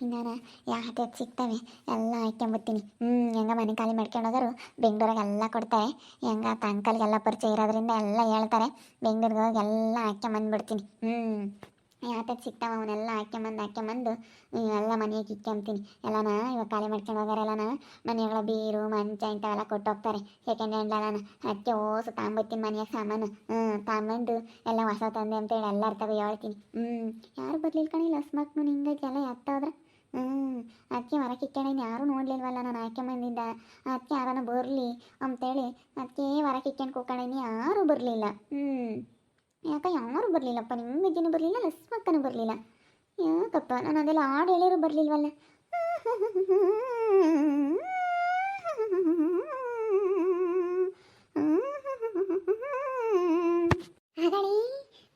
ಇನ್ನಾರ ಯಾವ್ದು ಸಿಗ್ತವೆ ಎಲ್ಲ ಹಾಕ್ಕೊಂಬತ್ತೀನಿ ಹ್ಞೂ ಹೆಂಗ ಮನೆ ಖಾಲಿ ಮಾಡ್ಕೊಂಡು ಹೋದರು ಎಲ್ಲ ಕೊಡ್ತಾರೆ ಹೆಂಗ ಆತ ಅಂಕಲ್ಗೆಲ್ಲ ಪರಿಚಯ ಇರೋದ್ರಿಂದ ಎಲ್ಲ ಹೇಳ್ತಾರೆ ಬೆಂಗಳೂರಿಗೆ ಹೋಗಿ ಎಲ್ಲ ಹಾಕ್ಕೊಂಬಂದ್ಬಿಡ್ತೀನಿ ಹ್ಞೂ ಯಾತಕ್ಕೆ ಸಿಗ್ತಾವ, ಅವನ್ನೆಲ್ಲ ಹಾಕ್ಯಂಬಂದು ಹಾಕ್ಯಂಬಂದು ಎಲ್ಲ ಮನೆಗೆ ಇಕ್ಕೊಂತೀನಿ ಎಲ್ಲನ ಇವಾಗ ಖಾಲಿ ಮಾಡ್ಕೊಂಡು ಹೋಗಾರ ಎಲ್ಲನ? ಮನೆಗಳ ಬೀರು, ಮಂಚ ಇಂಥವೆಲ್ಲ ಕೊಟ್ಟು ಹೋಗ್ತಾರೆ. ಸೆಕೆಂಡ್ ಹ್ಯಾಂಡ್ ಎಲ್ಲನ ಅದಕ್ಕೆ ಓಸು ತಾಂಬತ್ತೀನಿ ಮನೆಯಾಗ ಸಾಮಾನು. ಹ್ಞೂ ತಾಂಬಂದು ಎಲ್ಲ ಹೊಸ ತಂದೆ ಅಂತೇಳಿ ಎಲ್ಲರ ತಗೋ ಹೇಳ್ತೀನಿ ಹ್ಞೂ ಯಾರು ಬರ್ಲಿಲ್ಲ ಕಣಿಲ್ಲ ಹಸ್ಮಕ್ನು ಹಿಂಗಾಗಿ ಎಲ್ಲ ಎತ್ತೋದ್ರ ಹ್ಞೂ ಅದಕ್ಕೆ ಯಾರೂ ನೋಡ್ಲಿಲ್ವಲ್ಲ ನಾನು ಮಂದಿಂದ ಅದಕ್ಕೆ ಯಾರನ್ನು ಬರಲಿ ಅಂತೇಳಿ ಅದಕ್ಕೆ ಹೊರಗೆ ಇಕ್ಕೊಂಡು ಕೂತ್ಕೊಂಡೇನಿ ಯಾರೂ ಬರಲಿಲ್ಲ. ಹ್ಞೂ ಯಾಕೆ ಯಾರು ಬರಲಿಲ್ಲಪ್ಪ ನಿಮ್ಮ ಅಜ್ಜಿನೂ ಬರಲಿಲ್ಲ ಲಸ್ಮಕ್ಕನೂ ಬರಲಿಲ್ಲ. ಯಾಕಪ್ಪ ನಾನು ಅದೆಲ್ಲ ಹಾಡು ಹೇಳಿದ್ರು ಬರಲಿಲ್ವಲ್ಲ?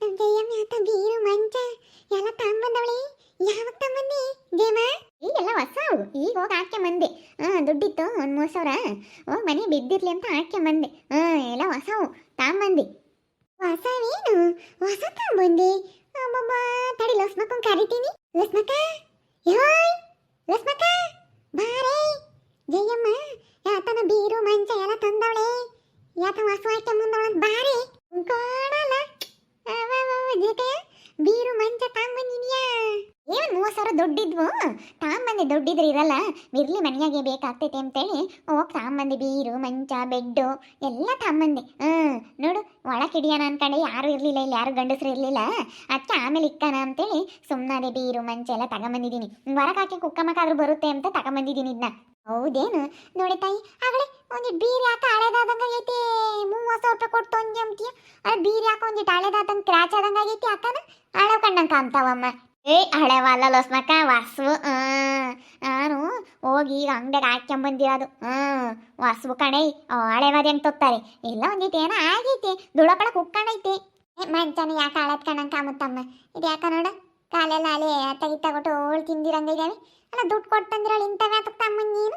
ನಮ್ಮ ಜಯಮ್ಮ ಆತ ಬೀರು ಮಂಚ. ಎಲ್ಲ ತಗೊಂಬಂದವಳಿ? ಯಾವಾಗ ತಗೊಂಬಂದಿ? ಜಯಮ್ಮ? ಈಗೆಲ್ಲ ಹೊಸವು ಈಗ ಹೋಗಿ ಹಾಕ್ಕೊಂಬಂದೆ ಹಾಂ ದುಡ್ಡಿತ್ತು ಒಂದು ಮೂರು ಸಾವಿರ ಹೋಗಿ ಮನೆ ಬಿದ್ದಿರ್ಲಿ ಅಂತ ಹಾಕ್ಕೊಂಬಂದೆ ಹಾಂ ಎಲ್ಲ ಹೊಸವು ತಗೊಂಬಂದೆ. ಹೊಸವೇನು ಹೊಸ ಬಂದೆ ಅಮ್ಮಮ್ಮ ತಡಿ ಲಸ್ಮಕ್ಕನ್ ಕರಿತೀನಿ. ಲಸ್ಮಕ್ಕ? ಯೋಯ್ ಲಸ್ಮಕ್ಕ? ಬಾರೇ. ಜಯಮ್ಮ, ಯಾತನ ಬೀರು ಮಂಚ ಎಲ್ಲ ತಂದವಳೆ. ಯಾತ ಹೊಸ ಮುಂದವಳ ಬಾರೆ. ಕಾಣಲ್ಲ ಜೊತೆ ಬೀರು ಮಂಚ ತಗೊಂಬಂದಿದ್ಯಾ ಏನ್ ಸಾವಿರ ದುಡ್ಡಿದ್ವು. ಮಂದಿ ದುಡ್ಡಿದ್ರೆ ಇರಲ್ಲ. ಇರ್ಲಿ ಮನೆಯಾಗೆ ಬೇಕಾಗ್ತೈತೆ ಅಂತೇಳಿ ಹೋಗಿ ತಗೊಂಬಂದೆ ಬೀರು, ಮಂಚ, ಬೆಡ್ಡು ಎಲ್ಲ ತಾಮ್ಮಂದಿ ಹ್ಮ್, ನೋಡು ಒಳ ಹಿಡಿಯೋಣ ಅನ್ಕೊಂಡೆ ಯಾರು ಇರಲಿಲ್ಲ, ಇಲ್ಲಿ ಯಾರು ಗಂಡಸರು ಇರಲಿಲ್ಲ. ಅದಕ್ಕೆ ಆಮೇಲೆ ಇಕ್ಕಾನ ಅಂತೇಳಿ ಸುಮ್ಮನೆ ಬೀರು, ಮಂಚ ಎಲ್ಲ ತಗೊಂಬಂದಿದ್ದೀನಿ ಹೊರಗಾಕಿ ಹಾಕಿ ಕುಕ್ಕಮ್ಮಕ್ಕಾದ್ರೂ ಬರುತ್ತೆ ಅಂತ ತಗೊಂಬಂದಿದ್ದೀನಿ ಇದನ್ನ ಹೌದೇನು? ನೋಡಿ ತಾಯಿ, ಆಗಲೇ ಒಂದಿಟ್ಟು ಬೀರ್ ಯಾಕೆ ಹಳೇದಾದಂಗೆ ಆಗೈತಿ. ಮೂವತ್ತು ಸಾವಿರ ರೂಪಾಯಿ ಕೊಟ್ಟು ಅಂತೀಯ? ಅದು ಬೀರ್ ಯಾಕೆ ಒಂದಿಟ್ಟು ಹಳೇದಾದಂಗೆ ಕ್ರ್ಯಾಚ್ ಆದಂಗೆ ಆಗೈತಿ ಅಕ್ಕನ? ಹಳೆ ಕಂಡಂಗೆ ಕಾಣ್ತಾವಮ್ಮ. ಏ ಹಳೆವಲ್ಲ ಲೋಸ್ಮಕ್ಕ ವಾಸು ನಾನು ಹೋಗಿ ಈಗ ಅಂಗಡಿಗೆ ಹಾಕ್ಯಂಬಂದಿರೋದು ಹ್ಞೂ ವಾಸು ಕಣೆ ಹಳೆವಾದ ಹೆಂಗೆ ತೊತ್ತಾರೆ ಇಲ್ಲ ಒಂದಿಟ್ಟು ಏನೋ ಆಗೈತಿ. ದುಳಪಳ ಕುಕ್ಕಂಡೈತಿ ಮಂಚನ ಯಾಕೆ ಹಳದ್ ಕಣ್ಣಂಗೆ ಕಾಮುತ್ತಮ್ಮ ಇದು ಯಾಕ ನೋಡ? ಕಾಲೆಲ್ಲ ಅಲ್ಲಿ ತೆಗಿ ತಗೊಟ್ಟು ಹೋಳು ತಿಂದಿರಂಗ ಇದಾವೆ ಅಲ್ಲ, ದುಡ್ಡು ಕೊಟ್ಟಂದ್ರಳು ಇಂಥವೇ ತಮ್ಮ ನೀನು?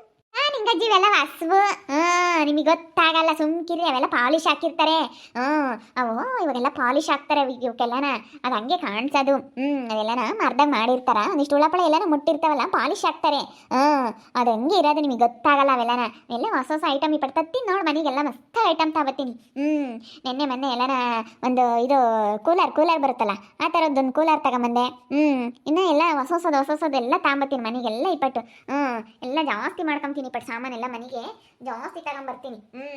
ನಿಂಗಜ್ಜಿ ಇವೆಲ್ಲ ವಸ್ವು ಹಾಂ, ನಿಮಗೆ ಗೊತ್ತಾಗಲ್ಲ, ಸುಮ್ಕಿರಿ, ಅವೆಲ್ಲ ಪಾಲಿಶ್ ಹಾಕಿರ್ತಾರೆ. ಹಾಂ, ಅವು, ಇವಾಗೆಲ್ಲ ಪಾಲಿಶ್ ಹಾಕ್ತಾರೆ ಇವ್- ಇವಕ್ಕೆಲ್ಲನ ಅದು ಹಂಗೆ ಕಾಣಿಸೋದು. ಹ್ಞೂ ಅವೆಲ್ಲನ ಮರ್ದಾಗ ಮಾಡಿರ್ತಾರ. ಒಂದಿಷ್ಟು ಉಳಪಳ ಎಲ್ಲನ ಮುಟ್ಟಿರ್ತಾವಲ್ಲ, ಪಾಲಿಶ್ ಹಾಕ್ತಾರೆ. ಹಾಂ, ಅದು ಹಂಗೆ ಇರೋದು ನಿಮಗೆ ಗೊತ್ತಾಗಲ್ಲ ಅವೆಲ್ಲನ. ಎಲ್ಲ ಹೊಸ ಹೊಸ ಐಟಮ್ ಇಪ್ಪಟ್ಟು ನೋಡಿ ಮನೆಗೆಲ್ಲ ಮಸ್ತ್ ಐಟಮ್ ತಗೋತೀನಿ ಹ್ಞೂ ನಿನ್ನೆ ಮೊನ್ನೆ ಎಲ್ಲನ ಒಂದು ಇದು ಕೂಲರ್ ಕೂಲರ್ ಬರುತ್ತಲ್ಲ, ಆ ಥರದ್ದೊಂದು ಕೂಲರ್ ತಗೊಂಬಂದೆ. ಹ್ಞೂ ಇನ್ನು ಎಲ್ಲ ಹೊಸ ಹೊಸದು ಹೊಸ ಹೊಸದು ಎಲ್ಲ ತಗೊಂಬತ್ತೀನಿ ಮನೆಗೆಲ್ಲ ಇಪ್ಪಟ್ಟು ಹ್ಞೂ ಎಲ್ಲ ಜಾಸ್ತಿ ಮಾಡ್ಕೊಂತೀನಿ ಇಪ್ಪಟ್ಟು ಸಾಮಾನೆಲ್ಲ ಮನೆಗೆ ಜಾಸ್ತಿ ತಗೊಂಬರ್ತೀನಿ. ಹ್ಞೂ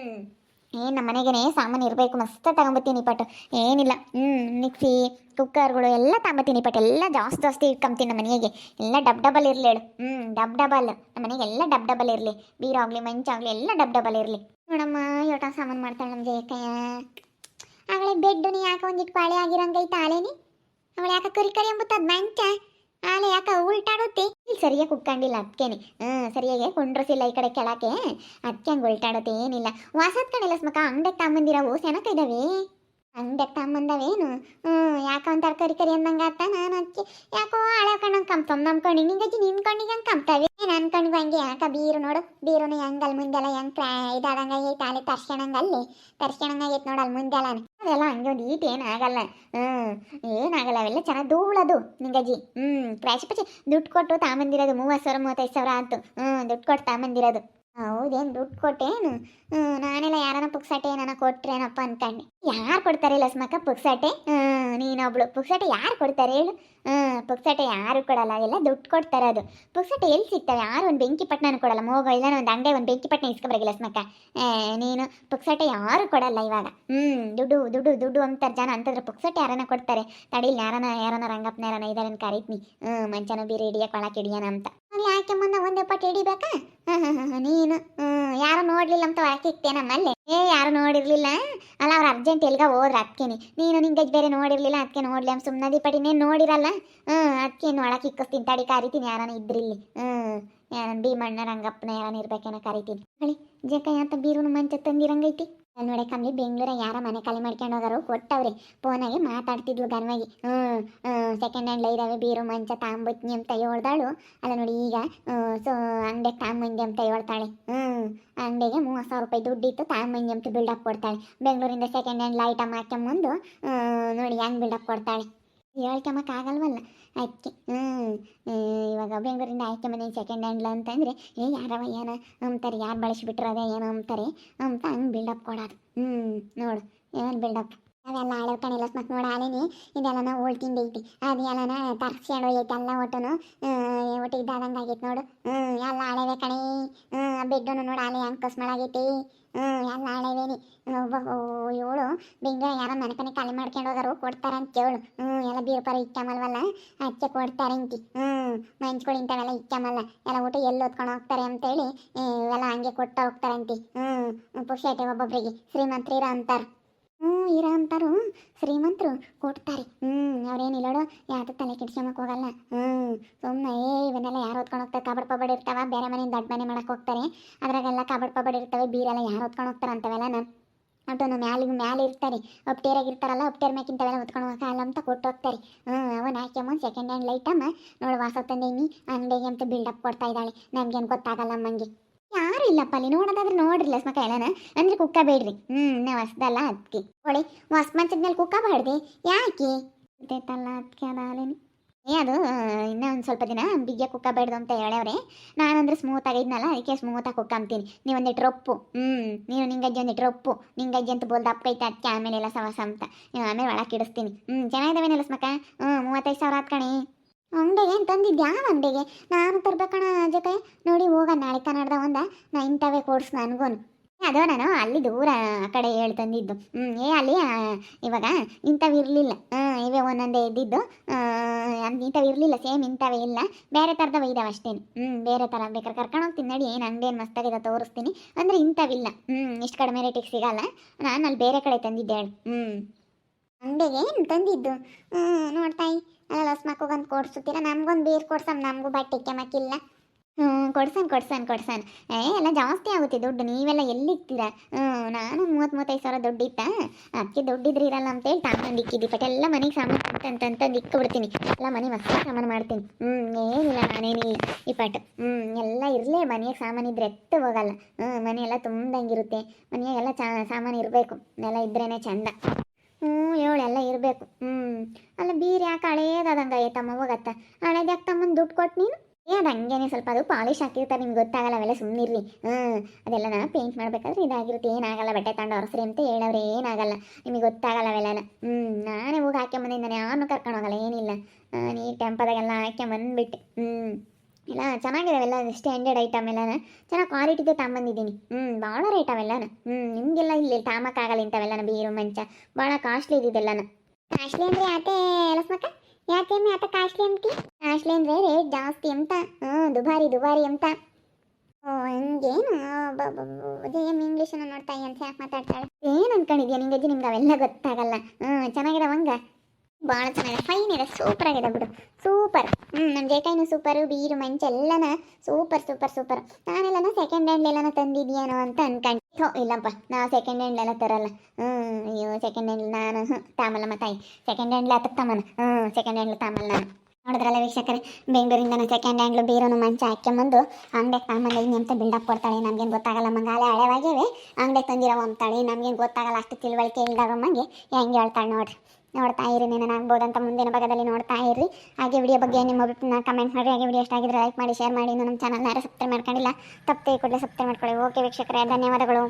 ಏ ನಮ್ಮ ಮನೆಗೇನೆ ಸಾಮಾನು ಇರಬೇಕು ಮಸ್ತ್ ತಗೊಂಬರ್ತೀನಿ ಪಟ್ಟು ಏನಿಲ್ಲ. ಹ್ಞೂ ಮಿಕ್ಸಿ ಕುಕ್ಕರ್ಗಳು ಎಲ್ಲ ತಗೊಂಬರ್ತೀನಿ ಇಪ್ಪಟ್ಟು ಎಲ್ಲ ಜಾಸ್ತಿ ಜಾಸ್ತಿ ಇಟ್ಕೊಂತೀನಿ ನಮ್ಮ ಮನೆಗೆ. ಎಲ್ಲ ಡಬ್ ಡಬಲ್ ಇರಲಿ ಹೇಳು. ಹ್ಞೂ ಡಬ್ ಡಬಲ್. ನಮ್ಮ ಮನೆಗೆ ಎಲ್ಲ ಡಬ್ ಡಬಲ್ ಇರಲಿ. ಬೀರಾಗಲಿ ಮಂಚಾಗಲಿ ಎಲ್ಲ ಡಬ್ ಡಬಲ್ ಇರಲಿ. ನೋಡಮ್ಮ ಯೋಟ ಸಾಮಾನು ಮಾಡ್ತಾಳೆ ನಮ್ಮ ಜಯಕಯ್ಯ ಅವಳೆ ಬೆಡ್ಡು ನೀ ಯಾಕೆ ಒಂದಿಟ್ಟು ಪಾಳೆ ಆಗಿರಂಗೈತೆ ಆಳೆನಿ ಅವಳು ಯಾಕೆ ಕರಿ ಕರಿ ಎಂಬುತ್ತದ ಮಂಚ? ಆಲೆ ಯಾಕೆ ಉಲ್ಟಾಡುತ್ತೆ ಇಲ್ಲಿ ಸರಿಯಾಗಿ ಕುಕ್ಕೊಂಡಿಲ್ಲ ಅದಕ್ಕೇನೆ ಹಾಂ ಸರಿಯಾಗಿ ಕೊಂಡ್ರಸಿಲ್ಲ ಈ ಕಡೆ ಕೆಳಕ್ಕೆ. ಅದಕ್ಕೆ ಹಂಗೆ ಉಲ್ಟಾಡುತ್ತೆ ಏನಿಲ್ಲ. ವಾಸದ ಕಡೆ ಲಸ್ಮಕ ಅಂಗಡಿಗೆ ತಗೊಂಬಂದಿರವು ಸೆನಕ ಇದಾವೆ. ಅಂಗಡಿಗೆ ತಗೊಂಬಂದವೇನು? ಹ್ಞೂ ಯಾಕೆ ಒಂದು ತರಕಾರಿ ಕರಿ ಅಂದಂಗೆ ಆತ ನಾನು ಅದಕ್ಕೆ ಯಾಕೋ ಹಳೆ ಕಣ್ಣಂಗೆ ಕಂಪ್ತಮ್ ನಮ್ಮ ಕಣ್ಣಿ ನಿಂಗಜ್ಜಿ ನಿನ್ನ ಕಣ್ಣಿಗೆ ಹಂಗೆ ಕಂಪ್ತಾವೆ. ನನ್ನ ಕಣ್ಣಿಗೆ ಹಂಗೆ. ಯಾಕೆ ಬೀರು ನೋಡು. ಬೀರುನು ಹೆಂಗೆ ಅಲ್ಲಿ ಮುಂದೆಲ್ಲ ಹೆಂಗೆ ಇದಾದಂಗೆ ಐತೆ ಅಲ್ಲಿ ತರ್ಸ್ಕೊಳಂಗೆ ಅಲ್ಲಿ. ತರ್ಸ್ಕೊಳಂಗೆ ಐತೆ ನೋಡು ಅಲ್ಲಿ ಮುಂದೆಲ್ಲ ಅದೆಲ್ಲ ಹಂಗೆ ಒಂದು ಈಟ್ ಏನಾಗಲ್ಲ. ಹ್ಞೂ ಏನಾಗಲ್ಲ, ಅವೆಲ್ಲ ಚೆನ್ನಾಗಿ ಧೂಳದು ನಿಂಗಜ್ಜಿ. ಹ್ಞೂ ಕ್ರಾಶ್ ಪಚಿ ದುಡ್ಡು ಕೊಟ್ಟು ತಾಂಬಂದಿರೋದು ಮೂವತ್ತು ಸಾವಿರ, ಮೂವತ್ತೈದು ಸಾವಿರ ಆಯ್ತು. ಹ್ಞೂ ದುಡ್ಡು ಕೊಟ್ಟು ತಾಂಬಂದಿರೋದು. ಹೌದೇನು ದುಡ್ಡು ಕೊಟ್ಟೇನು ನಾನೆಲ್ಲ ಯಾರನ್ನ ಪುಕ್ಸಾಟೆ ಏನಾನ ಕೊಟ್ರೇನಪ್ಪ ಅನ್ಕಂಡೆ. ಯಾರು ಕೊಡ್ತಾರೆ ಲಸ್ಮಕ್ಕ ಪುಕ್ಸಾಟೆ ನೀನೊಬ್ಳು. ಪುಕ್ಸಾಟೆ ಯಾರು ಕೊಡ್ತಾರೆ ಹೇಳು? ಪುಕ್ಸಾಟೆ ಯಾರು ಕೊಡಲ್ಲ, ಎಲ್ಲ ದುಡ್ಡು ಕೊಡ್ತಾರೆ ಅದು. ಪುಕ್ಸಾಟೆ ಎಲ್ಲಿ ಸಿಗ್ತವೆ? ಯಾರು ಒಂದು ಬೆಂಕಿ ಪಟ್ಟಣನೂ ಕೊಡಲ್ಲ. ಮೋಗ ಇಲ್ಲ ಒಂದು ಅಂಗಡಿ ಒಂದು ಬೆಂಕಿ ಪಟ್ಟಣ ಇಸ್ಕೊಬರಗಿಲ್ಲ ಲಸ್ಮಕ್ಕ ನೀನು ಪುಕ್ಸಾಟೆ ಯಾರು ಕೊಡಲ್ಲ ಇವಾಗ? ಹ್ಞೂ ದುಡ್ಡು ದುಡ್ಡು ದುಡ್ಡು ಅಂತಾರೆ ಜನ. ಅಂತಂದ್ರೆ ಪುಕ್ಸಾಟೆ ಯಾರನ್ನ ಕೊಡ್ತಾರೆ? ತಡೀಲಿ, ಯಾರನ ಯಾರನ ರಂಗಪ್ಪನ ಯಾರನ ಇದಾರೆ ಅಂತ ಕರೀತ್ನಿ. ಹ್ಞೂ ಮಂಚನ ಬೀರಿ ಹಿಡಿಯ ಒಳಕ್ಕೆ ಹಿಡಿಯೋಣ ಅಂತ. ಯಾಕೆ ಮುಂದೆ ಒಂದೇ ಪಟ್ಟು ಹಿಡಿಬೇಕಾ? ನೀನು ಯಾರು ನೋಡ್ಲಿಲ್ಲ ಅಂತ ಒಳಕ್ಕೆ ನಮ್ಮಲ್ಲೇ. ಏ, ಯಾರು ನೋಡಿರ್ಲಿಲ್ಲ? ಅಲ್ಲ, ಅವ್ರು ಅರ್ಜೆಂಟ್ ಎಲ್ಗ ಹೋದ್ರ ಅದ್ಕೇನೆ. ನೀನು ನಿಂಗೆ ಬೇರೆ ನೋಡಿರ್ಲಿಲ್ಲ ಅದಕ್ಕೆ ನೋಡ್ಲಿ ಅಂತ ಸುಮ್ಮನೆ ನೀನು ನೋಡಿರಲ್ಲ? ಹ್ಞೂ ಅದಕ್ಕೆ ಒಳಗೆ ಇಕ್ಕಿಸ್ತೀನಿ ತಡಿ, ಕರಿತೀನಿ, ಯಾರನ ಇದ್ರಿಲ್ಲಿ. ಹ್ಞೂ ಯಾರನ್ನ ಭೀಮಣ್ಣ ರಂಗಪ್ಪನ ಯಾರನ್ನ ಇರ್ಬೇಕೇನ ಕರಿತೀನಿ. ಹೇಳಿ ಜಕ ಯಾತ ಬೀರುನು ಮಂಚ ತಂದಿರಂಗೈತಿ. ನೋಡಿ ಕಮ್ಮಿ ಬೆಂಗಳೂರ ಯಾರ ಮನೆ ಖಾಲಿ ಮಾಡ್ಕೊಂಡು ಹೋಗಾರು? ಕೊಟ್ಟವ್ರಿ ಫೋನಾಗೆ ಮಾತಾಡ್ತಿದ್ಲು ಗನ್ವಾಗಿ. ಹ್ಞೂ ಸೆಕೆಂಡ್ ಹ್ಯಾಂಡ್ ಇದಾವೆ ಬೀರು ಮಂಚ ತಾಂಬತ್ನಿ ಅಂತ ಹೇಳ್ದಾಳು ಅಲ್ಲ ನೋಡಿ ಈಗ ಸೊ ಅಂಗಡಿಗೆ ತಾಂಬಂದಿ ಅಂತ ಹೇಳ್ತಾಳೆ ಹ್ಞೂ ಅಂಗಡಿಗೆ ಮೂವತ್ತು ಸಾವಿರ ರೂಪಾಯಿ ದುಡ್ಡಿತ್ತು ತಾಂಬಂದಿ ಅಂತ ಬಿಲ್ಡಪ್ ಕೊಡ್ತಾಳೆ. ಬೆಂಗಳೂರಿಂದ ಸೆಕೆಂಡ್ ಹ್ಯಾಂಡ್ ಲೈಟಮ್ ಹಾಕ್ಯಂಬಂದು ಆ, ನೋಡಿ ಹೆಂಗೆ ಬಿಲ್ಡಪ್ ಕೊಡ್ತಾಳೆ. ಹೇಳ್ಕೊಂಬಕ್ಕಾಗಲ್ವಲ್ಲ ಅದಕ್ಕೆ ಹ್ಞೂ ಇವಾಗ ಬೆಂಗಳೂರಿಂದ ಮನೆ ಸೆಕೆಂಡ್ ಹ್ಯಾಂಡ್ಲ ಅಂತಂದರೆ, ಏ ಯಾರವ ಏನ ಅಂತಾರೆ ಯಾರು ಅದೇ ಏನೋ ಅಂತಾರೆ ಅಂತ ಹಂಗೆ ಬಿಲ್ಡಪ್ ಕೊಡೋದು. ಹ್ಞೂ ನೋಡು, ಏನು ಬಿಲ್ಡಪ್ ಅವೆಲ್ಲ ಹಳೆ ಎಲ್ಲ ಮತ್ತೆ ನೋಡಿ ಆಲೇನಿ ಇದೆಲ್ಲ ನಾವು ತಿಂಡಿ ಐತಿ, ಅದು ತರ್ಸಿ ತರ್ಸ್ಕೊಂಡು ಹೋಗೈತೆ ಎಲ್ಲ ಒಟ್ಟನು ಒಟ್ಟು ಇದ್ದಾದಂಗೆ ಆಗೈತೆ ನೋಡು. ಹ್ಞೂ ಎಲ್ಲ ಹಳೆವೆ ಕಣಿ. ಹ್ಞೂ ಬೆಡ್ಡನ್ನು ನೋಡಿ ಆಲೆ ಹೆಂಗೆ ಕಸ್ಮಳಾಗೈತಿ ಹ್ಞೂ ಎಲ್ಲ ಹಳೆವೇನಿ. ಇವಳು ಬಿಂಗ ಯಾರೋ ಮನೆ ಕನೆ ಖಾಲಿ ಮಾಡ್ಕೊಂಡು ಹೋಗಾರು, ಕೊಡ್ತಾರಂತ ಕೇಳು. ಹ್ಞೂ ಎಲ್ಲ ಬೀರ್ಪರ ಇಕ್ಕಮಲ್ವಲ್ಲ ಅದಕ್ಕೆ ಕೊಡ್ತಾರಂತಿ ಹ್ಞೂ ಮಂಚ್ಗಳು ಇಂಥವೆಲ್ಲ ಇಕ್ಕಮಲ್ಲ ಎಲ್ಲ ಊಟ ಎಲ್ಲಿ ಓದ್ಕೊಂಡು ಹೋಗ್ತಾರೆ ಅಂತೇಳಿ ಇವೆಲ್ಲ ಹಂಗೆ ಕೊಟ್ಟು ಹೋಗ್ತಾರಂತಿ. ಹ್ಞೂ ಪುಕ್ಷೇಟೆ ಒಬ್ಬೊಬ್ರಿಗೆ. ಒಬ್ಬೊಬ್ಬರಿಗೆ ಇರೋ ಅಂತಾರೆ ಹ್ಞೂ, ಇರೋ ಅಂತಾರು. ಶ್ರೀಮಂತರು ಕೊಡ್ತಾರೆ. ಹ್ಞೂ ಅವ್ರೇನಿಲ್ಲೋಡು ಯಾವುದು ತಲೆ ಕೆಡ್ಸ್ಕೊಂಬಕ್ ಹೋಗಲ್ಲ. ಹ್ಞೂ ಸುಮ್ಮನೆ ಏ, ಇವನ್ನೆಲ್ಲ ಯಾರು ಹೊತ್ಕೊಂಡು ಹೋಗ್ತಾರೆ? ಕಬಡ್ ಪಬಡ್ ಇರ್ತಾವ, ಬೇರೆ ಮನೆಯಿಂದ ದೊಡ್ಡ ಮನೆ ಮಾಡಕ್ಕೆ ಹೋಗ್ತಾರೆ. ಅದ್ರಾಗೆಲ್ಲ ಕಬಡ್ ಪಬಡ್ ಇರ್ತವೆ, ಬೀರೆಲ್ಲ ಯಾರು ಹೊತ್ಕೊಂಡು ಹೋಗ್ತಾರೆ ಅಂತವೆಲ್ಲ ಅದನ್ನು ಮ್ಯಾಲಿಗೆ ಮ್ಯಾಲೆ ಇರ್ತಾರೆ. ಅಪ್ಟೇರಾಗಿ ಇರ್ತಾರಲ್ಲ, ಅಪ್ಟೇರ್ ಮ್ಯಾಕಿಂತವೆಲ್ಲ ಹೊತ್ಕೊಂಡು ಹೋಗಲ್ಲ ಅಂತ ಕೊಟ್ಟು ಹೋಗ್ತಾರೆ. ಹ್ಞೂ, ಅವನ ಹಾಕ್ಯಮ್ಮ ಸೆಕೆಂಡ್ ಹ್ಯಾಂಡ್ ಲೈಟಮ್ಮ ನೋಡು ವಾಸ ತಂದೇನಿ ಅಂಗಡಿಗೆ ಅಂತ ಬಿಲ್ಡಪ್ ಕೊಡ್ತಾ ಇದ್ದಾಳೆ. ನಮ್ಗೇನು ಗೊತ್ತಾಗಲ್ಲ ಅಮ್ಮಂಗೆ. ಇಲ್ಲಪ್ಪ, ಅಲ್ಲಿ ನೋಡೋದಾದ್ರೆ ನೋಡ್ರಿ ಲಸ್ಮಕ ಎಲ್ಲನ. ಅಂದ್ರೆ ಕುಕ್ಕ ಬೇಡ್ರಿ. ಹ್ಮ್ ನಾವು ಹೊಸ್ದಲ್ಲ ಅದಕ್ಕೆ ಹೊಳಿ, ಹೊಸ ಮಂಚದ ಮೇಲೆ ಕುಕ್ಕ ಬಾಡ್ದೆ? ಯಾಕೆ? ಗೊತ್ತೈತಲ್ಲ ಅದಕ್ಕೆ ಅದಾಲೇನು. ಏ, ಅದು ಇನ್ನೂ ಒಂದು ಸ್ವಲ್ಪ ದಿನ ಬಿಗ್ಗೆ ಕುಕ್ಕ ಬೇಡ್ದು ಅಂತ ಹೇಳವ್ರೆ ನಾನಂದ್ರೆ ಸ್ಮೂತ್ ಆಗಿದ್ನಲ್ಲ ಅದಕ್ಕೆ ಸ್ಮೂತಾಗಿ ಕುಕ್ಕ ಅಂತೀನಿ ನೀವು ಒಂದಿಟ್ಟು ಹ್ಮ್ ಹ್ಞೂ ನೀನು ನಿಂಗಜ್ಜಿ ಒಂದಿಟ್ಟು ರೊಪ್ಪು. ನಿಂಗಜ್ಜಿ ಅಂತ ಬೋಲ್ದ ಅಪ್ಪೈತೆ ಅದಕ್ಕೆ ಆಮೇಲೆ ಎಲ್ಲ ಸವಾಸ ಅಂತ. ಆಮೇಲೆ ಒಳಗೆ ಇಡಿಸ್ತೀನಿ ಹ್ಞೂ ಚೆನ್ನಾಗಿದ್ದಾವೇನಲ್ಲ ಸ್ಮಕ ಹ್ಞೂ ಮೂವತ್ತೈದು ಸಾವಿರ ಆತ್ ಕಣೆ. ಅಂಗಡಿಗೆ ತಂದಿದ್ದು ಯಾವ ಅಂಗಡಿಗೆ. ನಾನು ತರ್ಬೇಕಣ ಜೊತೆ ನೋಡಿ ಹೋಗ ನಾಳೆ ಕನ್ನಡದ ಒಂದ. ನಾ ಇಂಥವೇ ಕೋರ್ಸ್ ನನಗೂನು. ಅದೋ ನಾನು ಅಲ್ಲಿ ದೂರ ಆ ಕಡೆ ಹೇಳಿ ತಂದಿದ್ದು. ಹ್ಞೂ ಏ, ಅಲ್ಲಿ ಇವಾಗ ಇಂಥವು ಇರಲಿಲ್ಲ. ಇವೇ ಒಂದೊಂದೇ ಇದ್ದಿದ್ದು. ಇಂಥವು ಇರಲಿಲ್ಲ, ಸೇಮ್ ಇಂಥವೇ ಇಲ್ಲ. ಬೇರೆ ಥರದವ ಇದಾವೆ ಅಷ್ಟೇ. ಹ್ಞೂ ಬೇರೆ ಥರ ಬೇಕಾದ್ರೆ ಕರ್ಕೊಂಡು ಹೋಗ್ತೀನಿ. ನೋಡಿ, ಏನು ಅಂಗಡಿ ಮಸ್ತಾಗಿದೆ ತೋರಿಸ್ತೀನಿ. ಅಂದರೆ ಇಂಥವಿಲ್ಲ ಹ್ಞೂ ಇಷ್ಟು ಕಡಿಮೆ ರೇಟಿಗೆ ಸಿಗಲ್ಲ. ನಾನು ಅಲ್ಲಿ ಬೇರೆ ಕಡೆ ತಂದಿದ್ದೆ ಹೇಳು. ಹ್ಞೂ ಅಂಗಡಿಗೆ ತಂದಿದ್ದು? ಹ್ಞೂ ನೋಡ್ತಾಯಿ. ಅಲ್ಲ ಮಕ್ಕಳು ಬಂದು ಕೊಡ್ಸುತ್ತೀರ? ನಮ್ಗೊಂದು ಬೇರೆ ಕೊಡ್ಸಮ್, ನಮಗೂ ಬಟ್ಟೆ ಕೆಮಕ್ಕಿಲ್ಲ ಹ್ಞೂ ಕೊಡ್ಸನ್ ಕೊಡ್ಸನ್ ಕೊಡ್ಸನ್. ಏ, ಎಲ್ಲ ಜಾಸ್ತಿ ಆಗುತ್ತೆ ದುಡ್ಡು. ನೀವೆಲ್ಲ ಎಲ್ಲಿರ್ತೀರಾ? ಹ್ಞೂ ನಾನು ಮೂವತ್ತು ಮೂವತ್ತೈದು ಸಾವಿರ ದುಡ್ಡಿತ್ತ ಅದಕ್ಕೆ ದುಡ್ಡಿದ್ರೆ ಇರಲ್ಲ ಅಂತೇಳಿ ತಾಂಬಂದು ಇಕ್ಕಿದ್ದಿ ಬಟ್ ಎಲ್ಲ ಮನೆಗೆ ಸಾಮಾನು ಅಂತಂತಂದು ಇಕ್ಕೊಬಿಡ್ತೀನಿ ಎಲ್ಲ ಮನೆ ಮಸ್ತ್ ಸಾಮಾನು ಮಾಡ್ತೀನಿ. ಹ್ಞೂ ಏನಿಲ್ಲ ನಾನೇನಿಲ್ಲ ಈ ಪಾಟ್. ಹ್ಞೂ ಎಲ್ಲ ಇರಲೇ. ಮನೆಗೆ ಸಾಮಾನು ಇದ್ರೆ ಎತ್ತು ಹೋಗಲ್ಲ. ಹ್ಞೂ ಮನೆ ಎಲ್ಲ ತುಂಬ್ದಂಗಿರುತ್ತೆ ಮನೆಯಾಗೆಲ್ಲ ಚಾ, ಸಾಮಾನು ಇರಬೇಕು. ಎಲ್ಲ ಇದ್ರೇ ಚಂದ. ಹ್ಞೂ ಏಳೆಲ್ಲ ಇರಬೇಕು. ಹ್ಞೂ. ಅಲ್ಲ, ಬೀರ್ ಯಾಕೆ ಹಳೇದಾದಂಗೆ ತಮ್ಮ ಹೋಗತ್ತ? ಹಳೇದು ಯಾಕೆ ತಮ್ಮನ ದುಡ್ಡು ಕೊಟ್ಟು ನೀನು? ಅದು ಹಂಗೇನೆ ಸ್ವಲ್ಪ ಅದು ಪಾಲಿಶ್ ಹಾಕಿರ್ತಾರೆ ನಿಮ್ಗೆ ಗೊತ್ತಾಗಲ್ಲ, ಅವೆಲ್ಲ ಸುಮ್ಮನಿರ್ರಿ ಹ್ಞೂ. ಅದೆಲ್ಲ ನಾ ಪೇಂಟ್ ಮಾಡಬೇಕಾದ್ರೆ ಇದಾಗಿರುತ್ತೆ. ಏನಾಗಲ್ಲ, ಬಟ್ಟೆ ತಗೊಂಡು ಹೊರಸ್ರಿ ಅಂತ ಹೇಳವ್ರೆ, ಏನಾಗಲ್ಲ. ನಿಮಗೆ ಗೊತ್ತಾಗಲ್ಲ ಅವೆಲ್ಲನ. ಹ್ಞೂ. ನಾನೇ ಹೋಗಿ ಹಾಕ್ಯಂಬಂದಿದ್ದಾನೆ ನಾನು ಯಾರನ್ನೂ ಕರ್ಕೊಂಡು ಹೋಗಲ್ಲ, ಏನಿಲ್ಲ. ನೀ ಟೆಂಪದಾಗೆಲ್ಲ ಹಾಕ್ಯಂಬಂದ್ಬಿಟ್ಟೆ. ಹ್ಞೂ. ಇಲ್ಲ ಚೆನ್ನಾಗಿದಾವೆಲ್ಲ ಸ್ಟ್ಯಾಂಡರ್ಡ್ ಐಟಮ್ ಎಲ್ಲನ. ಚೆನ್ನಾಗಿ ಕ್ವಾಲಿಟಿದೆ ತಗೊಂಬಂದಿದ್ದೀನಿ. ಹ್ಞೂ ಭಾಳ ರೇಟ್ ಅವೆಲ್ಲನ. ಹ್ಞೂ ನಿಮಗೆಲ್ಲ ಇಲ್ಲಿ ತಾಮಕ್ಕಾಗಲ್ಲ ಇಂಥವೆಲ್ಲನ, ಬೀರು, ಮಂಚ. ಭಾಳ ಕಾಸ್ಟ್ಲಿ ಇದ್ದಿದ್ದೆಲ್ಲನ ಕಾಸ್ಟ್ಲಿ ಅಂದರೆ ಯಾಕೆ ಎಲಸ್ಮಕ್ಕ ಯಾಕೆ ಆತ ಕಾಸ್ಟ್ಲಿ ಅಂತಿ ಕಾಸ್ಟ್ಲಿ ಅಂದರೆ ರೇಟ್ ಜಾಸ್ತಿ ಅಂತ ಹ್ಞೂ ದುಬಾರಿ ದುಬಾರಿ ಅಂತ ಓ, ಹಂಗೇನು? ಜಯಮ್ ಇಂಗ್ಲೀಷನ್ನು ನೋಡ್ತಾ ಅಂತ ಯಾಕೆ ಮಾತಾಡ್ತಾಳೆ ಏನು ಅನ್ಕೊಂಡಿದ್ಯಾ ನಿಂಗಜ್ಜಿ, ನಿಮ್ಗೆ ಅವೆಲ್ಲ ಗೊತ್ತಾಗಲ್ಲ. ಹ್ಞೂ ಚೆನ್ನಾಗಿದಾವಂಗ ಭಾಳ ಚೆನ್ನಾಗಿದೆ. ಫೈನ್ ಇದೆ. ಸೂಪರ್ ಆಗಿದೆ ಬಿಡು. ಸೂಪರ್ ಹ್ಞೂ ನಮ್ಮ ಜೇಕಾಯಿನೂ ಸೂಪರು ಬೀರು, ಮಂಚ ಎಲ್ಲನ ಸೂಪರ್ ಸೂಪರ್ ಸೂಪರ್ ನಾನೆಲ್ಲನ ಸೆಕೆಂಡ್ ಹ್ಯಾಂಡ್ ಎಲ್ಲನ ತಂದಿದ್ಯಾನೋ ಅಂತ ಅನ್ಕೊಂಡು. ಹೋ ಇಲ್ಲಪ್ಪ ನಾ ಸೆಕೆಂಡ್ ಹ್ಯಾಂಡ್ ಎಲ್ಲ ತರಲ್ಲ. ಹ್ಞೂ ಅಯ್ಯೋ ಸೆಕೆಂಡ್ ಹ್ಯಾಂಡ್ ನಾನು ಹ್ಞೂ ತಾಮಲ್ಲ ಮತ್ತಾಯಿ ಸೆಕೆಂಡ್ ಹ್ಯಾಂಡ್ಲ ಹತ್ತಕ್ಕೆ ತಾಮನ ಹ್ಞೂ ಸೆಕೆಂಡ್ ಹ್ಯಾಂಡ್ಲ ತಾಮಲ್ಲ ನಾನು. ನೋಡಿದ್ರಲ್ಲ ವೀಕ್ಷಕರೇ ಬೆಂಗಳೂರಿಂದ ಸೆಕೆಂಡ್ ಹ್ಯಾಂಡ್ಲು ಬೀರೋನು ಮಂಚ ಹಾಕ್ಯಂಬಂದು ತಾಮಲ್ಲ ಇನ್ನು ಅಂತ ಬಿಲ್ಡಪ್ ಕೊಡ್ತಾಳೆ ನಮ್ಗೇನು ಗೊತ್ತಾಗಲ್ಲ. ಮಂಗಾಲೆ ಹಳೆವಾಗಿವೆ ಅಂಗಡಿ ತಂದಿರೋ ಅಂತಾಳೆ ನಮ್ಗೇನು ಗೊತ್ತಾಗಲ್ಲ. ಅಷ್ಟು ತಿಳುವಳಿಕೆ ಇಲ್ದಾಗ ಮಂಗೆ ಹೆಂಗೆ ಹೇಳ್ತಾಳೆ ನೋಡ್ರಿ. ನೋಡ್ತಾ ಇರಿ ನಾನು ಆಗ್ಬೋದಂತ ಮುಂದಿನ ಭಾಗದಲ್ಲಿ ನೋಡ್ತಾ ಇರಿ. ಹಾಗೆ ವಿಡಿಯೋ ಬಗ್ಗೆ ನಿಮ್ಮ ಅಭಿಪ್ರಾಯ ಕಮೆಂಟ್ ಮಾಡಿ, ಹಾಗೆ ವಿಡಿಯೋ ಇಷ್ಟ ಆಗಿದ್ರೆ ಲೈಕ್ ಮಾಡಿ ಶೇರ್ ಮಾಡಿ. ನಮ್ಮ ಚಾನಲ್ನ ಯಾರು ಸಬ್ಸ್ಕ್ರೈಬ್ ಮಾಡ್ಕೊಂಡಿಲ್ಲ ತಪ್ಪೇ ಕೂಡಲೇ ಸಬ್ಸ್ಕ್ರೈಬ್ ಮಾಡ್ಕೊಳ್ಳಿ. ಓಕೆ ವೀಕ್ಷಕರೇ, ಧನ್ಯವಾದಗಳು.